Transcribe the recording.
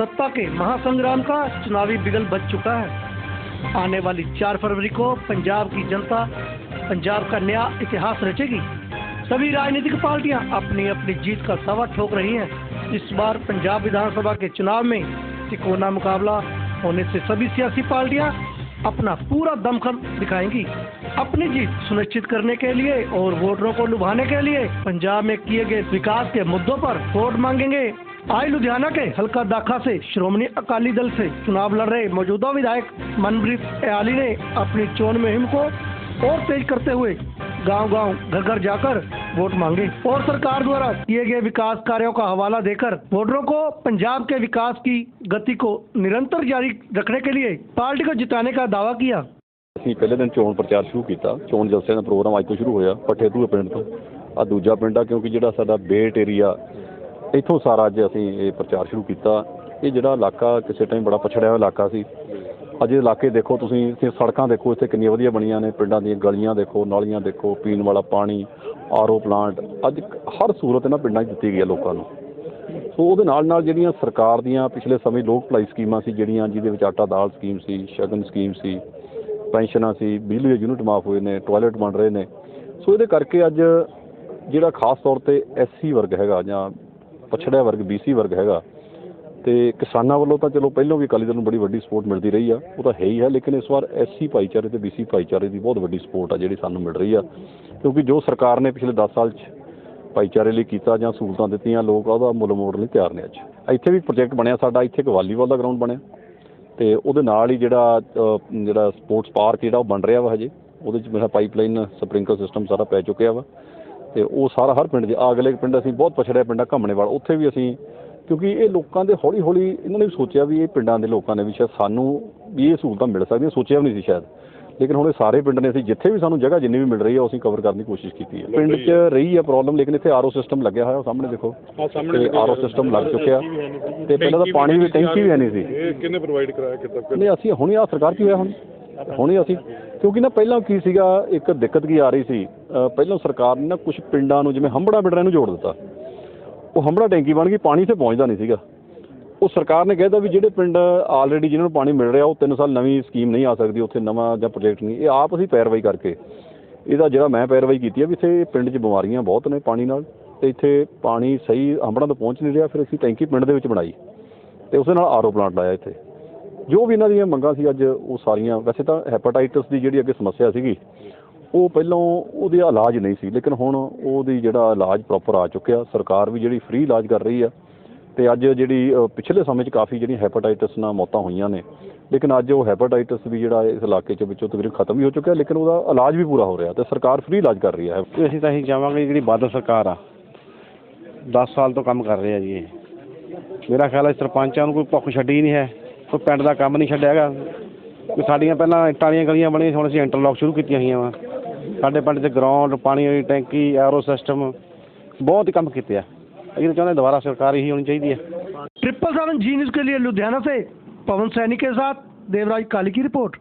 सत्ता के महासंग्राम का चुनावी बिगल बज चुका है। आने वाली 4 फरवरी को पंजाब की जनता, पंजाब का नया इतिहास रचेगी। सभी राजनीतिक पार्टियाँ अपनी अपनी जीत का सवा ठोक रही हैं। इस बार पंजाब विधानसभा के चुनाव में तिकोना मुकाबला होने से सभी सियासी पार्टियाँ अपना पूरा दमखम दिखाएँगी। अपनी जीत सुनिश्चित करने के लिए और वोटरों को लुभाने के लिए पंजाब में किए गए विकास के मुद्दों पर वोट मांगेंगे। आज लुधियाना के हल्का दाखा से श्रोमणी अकाली दल से चुनाव लड़ रहे मौजूदा विधायक मनप्रीत अयाली ने अपनी चोन मुहिम को और तेज करते हुए गांव-गांव घर-घर जाकर वोट मांगे और सरकार द्वारा किए गए विकास कार्यों का हवाला देकर वोटरों को पंजाब के विकास की गति को निरंतर जारी रखने के लिए पार्टी को जिताने का दावा किया ਅਸੀਂ ਪਹਿਲੇ ਦਿਨ ਚੋਣ ਪ੍ਰਚਾਰ ਸ਼ੁਰੂ ਕੀਤਾ ਚੋਣ ਜਲਸੇ ਦਾ ਪ੍ਰੋਗਰਾਮ ਅੱਜ ਤੋਂ ਸ਼ੁਰੂ ਹੋਇਆ ਪੱਠੇ ਧੂਏ ਪਿੰਡ ਤੋਂ ਆ ਦੂਜਾ ਪਿੰਡ ਆ ਕਿਉਂਕਿ ਜਿਹੜਾ ਸਾਡਾ ਬੇਟ ਏਰੀਆ ਇੱਥੋਂ ਸਾਰਾ ਅੱਜ ਅਸੀਂ ਇਹ ਪ੍ਰਚਾਰ ਸ਼ੁਰੂ ਕੀਤਾ। ਇਹ ਜਿਹੜਾ ਇਲਾਕਾ ਕਿਸੇ ਟਾਈਮ ਬੜਾ ਪਛੜਿਆ ਹੋਇਆ ਇਲਾਕਾ ਸੀ। ਅੱਜ ਇਲਾਕੇ ਦੇਖੋ ਤੁਸੀਂ, ਇੱਥੇ ਸੜਕਾਂ ਦੇਖੋ, ਇੱਥੇ ਕਿੰਨੀਆਂ ਵਧੀਆ ਬਣੀਆਂ ਨੇ। ਪਿੰਡਾਂ ਦੀਆਂ ਗਲੀਆਂ ਦੇਖੋ, ਨਾਲੀਆਂ ਦੇਖੋ, ਪੀਣ ਵਾਲਾ ਪਾਣੀ ਆਰਓ ਪਲਾਂਟ ਅੱਜ ਹਰ ਸਹੂਲਤ ਇਹਨਾਂ ਪਿੰਡਾਂ 'ਚ ਦਿੱਤੀ ਗਈ ਹੈ ਲੋਕਾਂ ਨੂੰ। ਸੋ ਉਹਦੇ ਨਾਲ ਨਾਲ ਜਿਹੜੀਆਂ ਸਰਕਾਰ ਦੀਆਂ ਪਿਛਲੇ ਸਮੇਂ ਲੋਕ ਭਲਾਈ ਸਕੀਮਾਂ ਸੀ, ਜਿਹੜੀਆਂ ਜਿਹਦੇ ਵਿੱਚ ਆਟਾ ਦਾਲ ਸਕੀਮ ਸੀ, ਸ਼ਗਨ ਸਕੀਮ ਸੀ, ਪੈਨਸ਼ਨਾਂ ਸੀ, ਬਿਜਲੀ ਦੇ ਯੂਨਿਟ ਮਾਫ ਹੋਏ ਨੇ ਟਾਇਲਟ ਬਣ ਰਹੇ ਨੇ। ਸੋ ਇਹਦੇ ਕਰਕੇ ਅੱਜ ਜਿਹੜਾ ਖਾਸ ਤੌਰ ਤੇ ਐਸਸੀ ਵਰਗ ਹੈਗਾ ਜਾਂ ਪਛੜਿਆ ਵਰਗ ਬੀਸੀ ਵਰਗ ਹੈਗਾ। ਤੇ ਕਿਸਾਨਾਂ ਵੱਲੋਂ ਤਾਂ ਚਲੋ ਪਹਿਲਾਂ ਵੀ ਅਕਾਲੀ ਦਲ ਨੂੰ ਬੜੀ ਵੱਡੀ ਸਪੋਰਟ ਮਿਲਦੀ ਰਹੀ ਆ। ਉਹ ਤਾਂ ਹੈ ਹੀ ਹੈ, ਲੇਕਿਨ ਇਸ ਵਾਰ ਐਸਸੀ ਭਾਈਚਾਰੇ ਤੇ ਬੀਸੀ ਭਾਈਚਾਰੇ ਦੀ ਬਹੁਤ ਵੱਡੀ ਸਪੋਰਟ ਆ ਜਿਹੜੀ ਸਾਨੂੰ ਮਿਲ ਰਹੀ ਆ। ਕਿਉਂਕਿ ਜੋ ਸਰਕਾਰ ਨੇ ਪਿਛਲੇ 10 ਸਾਲ 'ਚ ਭਾਈਚਾਰੇ ਲਈ ਕੀਤਾ ਜਾਂ ਸਹੂਲਤਾਂ ਦਿੱਤੀਆਂ, ਲੋਕ ਉਹਦਾ ਮੁੱਲ ਮੋੜ ਲਈ ਤਿਆਰ ਨੇ ਅੱਜ। ਇੱਥੇ ਵੀ ਪ੍ਰੋਜੈਕਟ ਬਣਿਆ ਸਾਡਾ, ਇੱਥੇ ਇੱਕ ਵਾਲੀਬਾਲ ਦਾ ਗਰਾਊਂਡ ਬਣਿਆ। ਤੇ ਉਹਦੇ ਨਾਲ ਹੀ ਜਿਹੜਾ ਜਿਹੜਾ ਸਪੋਰਟਸ ਪਾਰਕ ਜਿਹੜਾ ਉਹ ਬਣ ਰਿਹਾ ਵਾ ਹਜੇ। ਉਹਦੇ 'ਚ ਮੇਰਾ ਪਾਈਪਲਾਈਨ ਸਪ੍ਰਿੰਕਲ ਸਿਸਟਮ ਸਾਰਾ ਪੈ ਚੁੱਕਿਆ ਵਾ। ਤੇ ਉਹ ਸਾਰਾ ਹਰ ਪਿੰਡ 'ਚ ਆ ਅਗਲੇ ਪਿੰਡ ਅਸੀਂ ਬਹੁਤ ਪਛੜਿਆ ਪਿੰਡ ਆ ਘੰਮਣੇਵਾਲ ਉੱਥੇ ਵੀ ਅਸੀਂ ਕਿਉਂਕਿ ਇਹ ਲੋਕਾਂ ਦੇ ਹੌਲੀ ਹੌਲੀ ਇਹਨਾਂ ਨੇ ਵੀ ਸੋਚਿਆ ਵੀ ਇਹ ਪਿੰਡਾਂ ਦੇ ਲੋਕਾਂ ਨੇ ਵੀ ਸ਼ਾਇਦ ਸਾਨੂੰ ਵੀ ਇਹ ਸਹੂਲਤਾਂ ਮਿਲ ਸਕਦੀਆਂ ਸੋਚਿਆ ਵੀ ਨਹੀਂ ਸੀ ਸ਼ਾਇਦ। ਲੇਕਿਨ ਹੁਣ ਇਹ ਸਾਰੇ ਪਿੰਡ ਨੇ ਅਸੀਂ ਜਿੱਥੇ ਵੀ ਸਾਨੂੰ ਜਗ੍ਹਾ ਜਿੰਨੀ ਵੀ ਮਿਲ ਰਹੀ ਹੈ ਉਹ ਅਸੀਂ ਕਵਰ ਕਰਨ ਦੀ ਕੋਸ਼ਿਸ਼ ਕੀਤੀ ਹੈ। ਪਿੰਡ 'ਚ ਰਹੀ ਹੈ ਪ੍ਰੋਬਲਮ ਲੇਕਿਨ ਇੱਥੇ ਆਰਓ ਸਿਸਟਮ ਲੱਗਿਆ ਹੋਇਆ ਸਾਹਮਣੇ ਦੇਖੋ। ਆਰਓ ਸਿਸਟਮ ਲੱਗ ਚੁੱਕਿਆ। ਤੇ ਪਹਿਲਾਂ ਤਾਂ ਪਾਣੀ ਵੀ ਟੈਂਕੀ ਵੀ ਨਹੀਂ ਸੀ। ਇਹ ਕਿਹਨੇ ਪ੍ਰੋਵਾਈਡ ਕਰਾਇਆ ਕਿਤਾ ਨਹੀਂ ਅਸੀਂ ਹੁਣੇ ਆ ਸਰਕਾਰ ਕੀ ਹੋਇਆ ਹੁਣ। ਹੁਣੇ ਅਸੀਂ, ਕਿਉਂਕਿ ਨਾ ਪਹਿਲਾਂ ਕੀ ਸੀਗਾ, ਇੱਕ ਦਿੱਕਤ ਕੀ ਆ ਰਹੀ ਸੀ ਪਹਿਲਾਂ ਸਰਕਾਰ ਨੇ ਨਾ ਕੁਝ ਪਿੰਡਾਂ ਨੂੰ, ਜਿਵੇਂ ਹੰਬੜਾ ਬਿੰਡਰਾਂ ਨੂੰ ਜੋੜ ਦਿੱਤਾ। ਉਹ ਹੰਬੜਾ ਟੈਂਕੀ ਬਣ ਗਈ, ਪਾਣੀ ਤੇ ਪਹੁੰਚਦਾ ਨਹੀਂ ਸੀਗਾ। ਉਹ ਸਰਕਾਰ ਨੇ ਕਹਿਦਾ ਵੀ ਜਿਹੜੇ ਪਿੰਡ ਆਲਰੇਡੀ ਜਿਨ੍ਹਾਂ ਨੂੰ ਪਾਣੀ ਮਿਲ ਰਿਹਾ, ਉਹ 3 ਸਾਲ ਨਵੀਂ ਸਕੀਮ ਨਹੀਂ ਆ ਸਕਦੀ, ਉੱਥੇ ਨਵਾਂ ਜਾਂ ਪ੍ਰੋਜੈਕਟ ਨਹੀਂ। ਇਹ ਆਪ ਅਸੀਂ ਪੈਰਵਾਈ ਕਰਕੇ, ਇਹਦਾ ਜਿਹੜਾ ਮੈਂ ਪੈਰਵਾਈ ਕੀਤੀ ਹੈ ਵੀ ਇੱਥੇ ਪਿੰਡ 'ਚ ਬਿਮਾਰੀਆਂ ਬਹੁਤ ਨੇ ਪਾਣੀ ਨਾਲ, ਤੇ ਇੱਥੇ ਪਾਣੀ ਸਹੀ ਹੰਬੜਾਂ ਤੋਂ ਪਹੁੰਚ ਨਹੀਂ ਰਿਹਾ, ਫਿਰ ਅਸੀਂ ਟੈਂਕੀ ਪਿੰਡ ਦੇ ਵਿੱਚ ਬਣਾਈ। ਤੇ ਉਸੇ ਨਾਲ ਆਰਓ ਪਲਾਂਟ ਲਾਇਆ ਇੱਥੇ। ਜੋ ਵੀ ਇਹਨਾਂ ਦੀਆਂ ਮੰਗਾਂ ਸੀ ਅੱਜ ਉਹ ਸਾਰੀਆਂ, ਵੈਸੇ ਤਾਂ ਹੈਪਾਟਾਈਟਸ ਦੀ ਜਿਹੜੀ ਅੱਗੇ ਸਮੱਸਿਆ ਸੀਗੀ, ਉਹ ਪਹਿਲਾਂ ਉਹਦੇ ਇਲਾਜ ਨਹੀਂ ਸੀ, ਲੇਕਿਨ ਹੁਣ ਉਹਦੀ ਜਿਹੜਾ ਇਲਾਜ ਪ੍ਰੋਪਰ ਆ ਚੁੱਕਿਆ, ਸਰਕਾਰ ਵੀ ਜਿਹੜੀ ਫ੍ਰੀ ਇਲਾਜ ਕਰ ਰਹੀ ਆ, ਤੇ ਅੱਜ ਜਿਹੜੀ ਪਿਛਲੇ ਸਮੇਂ 'ਚ ਕਾਫੀ ਜਿਹੜੀਆਂ ਹੈਪਾਟਾਈਟਸ ਨਾਲ ਮੌਤਾਂ ਹੋਈਆਂ ਨੇ, ਲੇਕਿਨ ਅੱਜ ਉਹ ਹੈਪਾਟਾਈਟਸ ਵੀ ਜਿਹੜਾ ਇਸ ਇਲਾਕੇ 'ਚ ਵਿੱਚੋਂ ਤਕਰੀਬਨ ਖਤਮ ਵੀ ਹੋ ਚੁੱਕਿਆ, ਲੇਕਿਨ ਉਹਦਾ ਇਲਾਜ ਵੀ ਪੂਰਾ ਹੋ ਰਿਹਾ ਤੇ ਸਰਕਾਰ ਫ੍ਰੀ ਇਲਾਜ ਕਰ ਰਹੀ ਹੈ ਅਸੀਂ ਤਾਂ ਇਹੀ ਚਾਹਾਂਗੇ ਜਿਹੜੀ ਬਾਦਲ ਸਰਕਾਰ ਆ 10 ਸਾਲ ਤੋਂ ਕੰਮ ਕਰ ਰਹੇ ਆ ਜੀ ਇਹ। ਮੇਰਾ ਖਿਆਲ ਹੈ ਸਰਪੰਚਾਂ ਨੂੰ ਕੋਈ ਭੁੱਖ ਛੱਡੀ ਹੀ ਨਹੀਂ ਹੈ। ਕੋਈ ਪਿੰਡ ਦਾ ਕੰਮ ਨਹੀਂ ਛੱਡਿਆ ਹੈਗਾ ਕੋਈ ਸਾਡੀਆਂ ਪਹਿਲਾਂ ਇੱਟਾਂ ਵਾਲੀਆਂ ਗਲੀਆਂ ਬਣੀਆਂ ਹੁਣ ਅਸੀਂ ਇੰਟਰਲੌਕ ਸ਼ੁਰੂ ਕੀਤੀਆਂ ਹੋਈਆਂ ਵਾ ਸਾਡੇ ਪਿੰਡ 'ਚ ਗਰਾਊਂਡ ਪਾਣੀ ਵਾਲੀ ਟੈਂਕੀ ਐਰੋ ਸਿਸਟਮ ਬਹੁਤ ਹੀ ਕੰਮ ਕੀਤੇ ਆ ਅਸੀਂ ਤਾਂ ਚਾਹੁੰਦੇ ਦੁਬਾਰਾ ਸਰਕਾਰ ਇਹੀ ਹੋਣੀ ਚਾਹੀਦੀ ਹੈ ट्रिपल सेवन जी न्यूज के लिए लुधियाना से पवन सैनी के साथ देवराज काली की रिपोर्ट